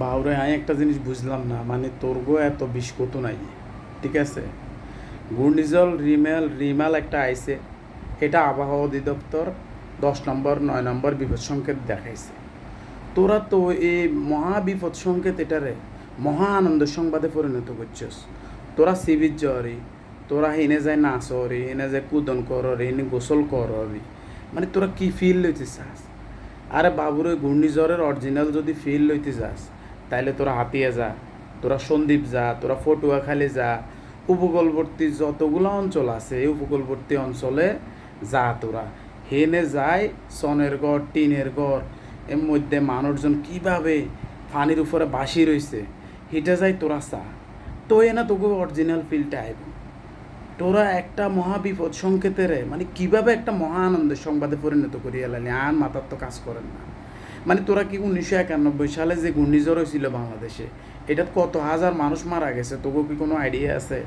বাউরে আমি একটা জিনিস বুঝলাম না মানে তোর গো এত বিষ কত নাই। ঠিক আছে? ঘূর্ণিঝড়, রিমেল, রিমাল একটা আইছে। এটা আবহাওয়া অধিদপ্তর দশ নম্বর, নয় নম্বর বিপদ সংকেত দেখাইছে। তোরা তো এই মহা বিপদ সংকেত এটারে মহা আনন্দ সংবাদে পরিণত করছিস। তোরা সিবির জ্বরি তোরা হেনে যায় নাচ রে হেনে যায় কুদন কর রে হেনে গোসল কর মানে তোরা কি ফিল লইতে চাস? আরে বাবুর, ঘূর্ণিঝড়ের অরিজিনাল যদি ফিল লইতে যাস তাইলে তোরা হাতিয়া যা, তোরা সন্দীপ যা, তোরা ফটুয়াখালী যা। উপকূলবর্তী যতগুলো অঞ্চল আছে, এই উপকূলবর্তী অঞ্চলে যা তোরা। হেনে যায়, সনের ঘর, টিনের ঘর, এর মধ্যে মানুষজন কীভাবে পানির উপরে বাসি রইছে, হিটা যায় তোরা চা। তো এ না তোকে অরিজিনাল ফিলটা আইব। তোরা একটা মহা বিপদ সংকেতের মানে কীভাবে একটা মহা আনন্দের সংবাদে পরিণত করিয়া লালি, আর মাথার তো কাজ করেন না। মানে তোরা কি উনিশশো একানব্বই সালে যে ঘূর্ণিঝড় হয়েছিল বাংলাদেশে এটা কত হাজার মানুষ মারা গেছে তোকে কি কোনো আইডিয়া আছে?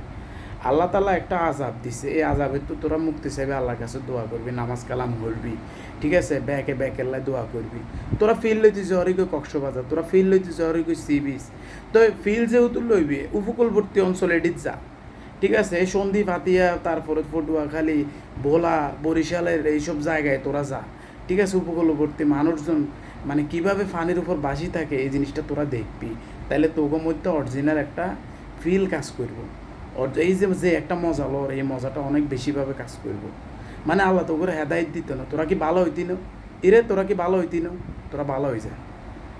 আল্লাহ তালা একটা আজাব দিছে, এই আজাবের তো তোরা মুক্তি চাইবে, আল্লাহর কাছে দোয়া করবি, নামাজ কালাম করবি ঠিক আছে? ব্যাকে ব্যাকের লাই দোয়া করবি। তোরা ফিল লইতে জহরি কই কক্সবাজার, তোরা ফিল লইতে জহরি কই সি বিচ তো ফিল যেহেতু লইবি, উপকূলবর্তী অঞ্চল এডিট যা, ঠিক আছে? এই সন্ধি ফাতিয়া তারপরে পটুয়াখালী, ভোলা, বরিশালের এইসব জায়গায় তোরা যা, ঠিক আছে? উপকূলবর্তী মানুষজন মানে কীভাবে ফানির উপর বাসি থাকে, এই জিনিসটা তোরা দেখবি। তাহলে তোগো মধ্যে অরিজিনাল একটা ফিল কাজ করব। এই যে যে একটা মজা, লর, এই মজাটা অনেক বেশিভাবে কাজ করব। মানে আল্লাহ তো করে হেদায়ত দিত না। তোরা কি ভালো হইতি না? ইরে, তোরা কি ভালো হইতি না? তোরা ভালো হয়ে যা।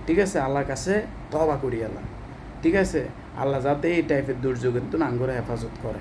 ঠিক আছে? আল্লাহর কাছে তবা করি আল্লাহ। ঠিক আছে? আল্লাহ যাতে এই টাইপের দুর্যোগের তো নাঙ্গরে হেফাজত করে।